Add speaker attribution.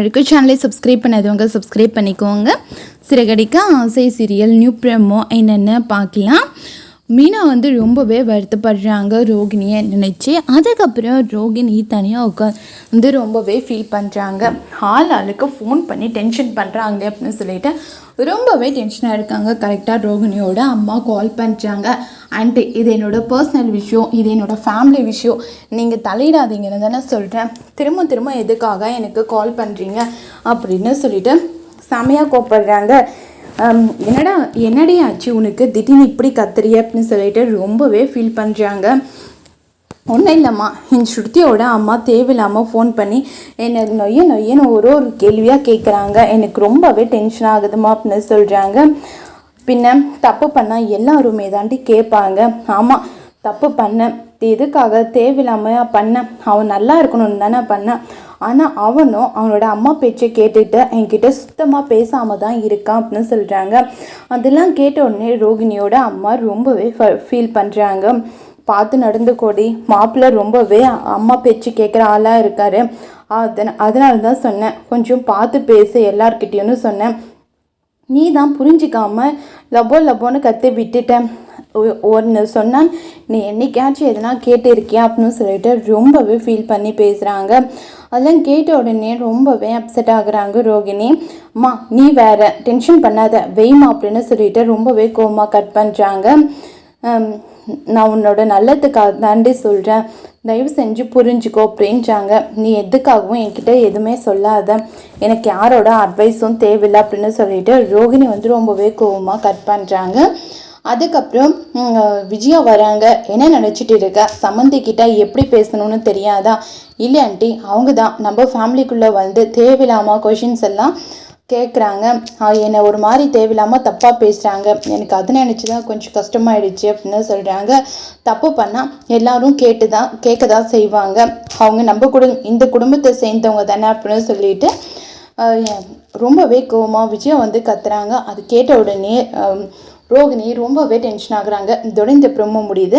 Speaker 1: வரைக்கும் சேனலை சப்ஸ்கிரைப் பண்ணாதவங்க சப்ஸ்கிரைப் பண்ணிக்கோங்க. சிறகடிக்க ஆசை சீரியல் நியூ ப்ரெமோ என்னென்னு பார்க்கலாம். மீனா வந்து ரொம்பவே வருத்தப்படுறாங்க ரோகிணியை நினச்சி. அதுக்கப்புறம் ரோகிணி தனியாக உட்காந்து வந்து ரொம்பவே ஃபீல் பண்ணுறாங்க ஆள் ஆளுக்கு ஃபோன் பண்ணி டென்ஷன் பண்ணுறாங்க அப்படின்னு சொல்லிட்டு ரொம்பவே டென்ஷனாக இருக்காங்க. கரெக்டாக ரோகிணியோட அம்மா கால் பண்ணுறாங்க அண்டு இது என்னோடய பர்சனல் விஷயம் இது என்னோடய ஃபேமிலி விஷயம். நீங்கள் தலையிடாதீங்கன்னு தானே சொல்கிறேன் திரும்ப திரும்ப எதுக்காக எனக்கு கால் பண்ணுறீங்க அப்படின்னு சொல்லிட்டு செமையாக கோப்படுறாங்க. என்னடா என்னடி ஆச்சு உனக்கு? திடீர்னு இப்படி கத்துறிய அப்படின்னு சொல்லிட்டு ரொம்பவே ஃபீல் பண்ணுறாங்க ஒன்றும் இல்லைம்மா. என் ஸ்ருதியோட அம்மா தேவையில்லாமல் ஃபோன் பண்ணி என்னை நொய்ய நொய்யன்னு ஒரு ஒரு கேள்வியாக கேட்குறாங்க எனக்கு ரொம்பவே டென்ஷன் ஆகுதுமா அப்படின்னு சொல்கிறாங்க பின்ன தப்பு பண்ணால் எல்லாருமே தாண்டி கேட்பாங்க. ஆமாம் தப்பு பண்ணேன். எதுக்காக? தேவையில்லாமல் பண்ண அவன் நல்லா இருக்கணும்னு தானே பண்ணேன். ஆனால் அவனும் அவனோட அம்மா பேச்சை கேட்டுட்டு என்கிட்ட சுத்தமாக பேசாமல் தான் இருக்கான் அப்படின்னு சொல்கிறாங்க அதெல்லாம் கேட்ட உடனே ரோகிணியோட அம்மா ரொம்பவே ஃபீல் பண்ணுறாங்க பார்த்து நடந்துக்கோடி மாப்பிள்ளை ரொம்பவே அம்மா பேச்சு கேட்குற ஆளாக இருக்கார். அதன் அதனால தான் சொன்னேன். கொஞ்சம் பார்த்து பேசு எல்லார்கிட்டேயும் சொன்னேன். நீ தான் புரிஞ்சிக்காமல் லபோ லபோன்னு கற்று விட்டுட்டேன் ஒன்று சொன்னான் நீ என்னைக்காச்சும் எதனா கேட்டிருக்கியா? அப்படின்னு சொல்லிட்டு ரொம்பவே ஃபீல் பண்ணி பேசுகிறாங்க அதெல்லாம் கேட்ட உடனே ரொம்பவே அப்செட் ஆகுறாங்க ரோகிணி. அம்மா நீ வேற டென்ஷன் பண்ணாத வெய்மா அப்படின்னு சொல்லிட்டு ரொம்பவே கோமா கட் பண்ணுறாங்க நான் உன்னோட நல்லதுக்காக தாண்டி சொல்கிறேன் தயவு செஞ்சு புரிஞ்சுக்கோ அப்படின்றாங்க. நீ எதுக்காகவும் என்கிட்ட எதுவுமே சொல்லாத. எனக்கு யாரோட அட்வைஸும் தேவையில்லை அப்படின்னு சொல்லிட்டு ரோகிணி வந்து ரொம்பவே கோவமாக கட் பண்ணுறாங்க அதுக்கப்புறம் விஜயா வராங்க. என்ன நினச்சிட்டு இருக்க? சம்மந்தி கிட்ட எப்படி பேசணும்னு தெரியாதா? இல்லை ஆண்டி அவங்க தான். நம்ம ஃபேமிலிக்குள்ளே வந்து தேவையில்லாமல் கொஷின்ஸ் எல்லாம் கேட்குறாங்க என்னை ஒரு மாதிரி தேவையில்லாமல் தப்பாக பேசுகிறாங்க எனக்கு அதை நினச்சி தான் கொஞ்சம் கஷ்டமாயிடுச்சு அப்படின்னு சொல்கிறாங்க தப்பு பண்ணால் எல்லோரும் கேட்டு தான் கேட்க தான் செய்வாங்க. அவங்க நம்ம குடும் இந்த குடும்பத்தை சேர்ந்தவங்க தானே அப்படின்னு சொல்லிட்டு ரொம்பவே கோவமாக விஜயம் வந்து கத்துறாங்க. அது கேட்ட உடனே ரோகிணி ரொம்பவே டென்ஷன் ஆகுறாங்க. இதோட இந்த ப்ரோமோ முடியுது.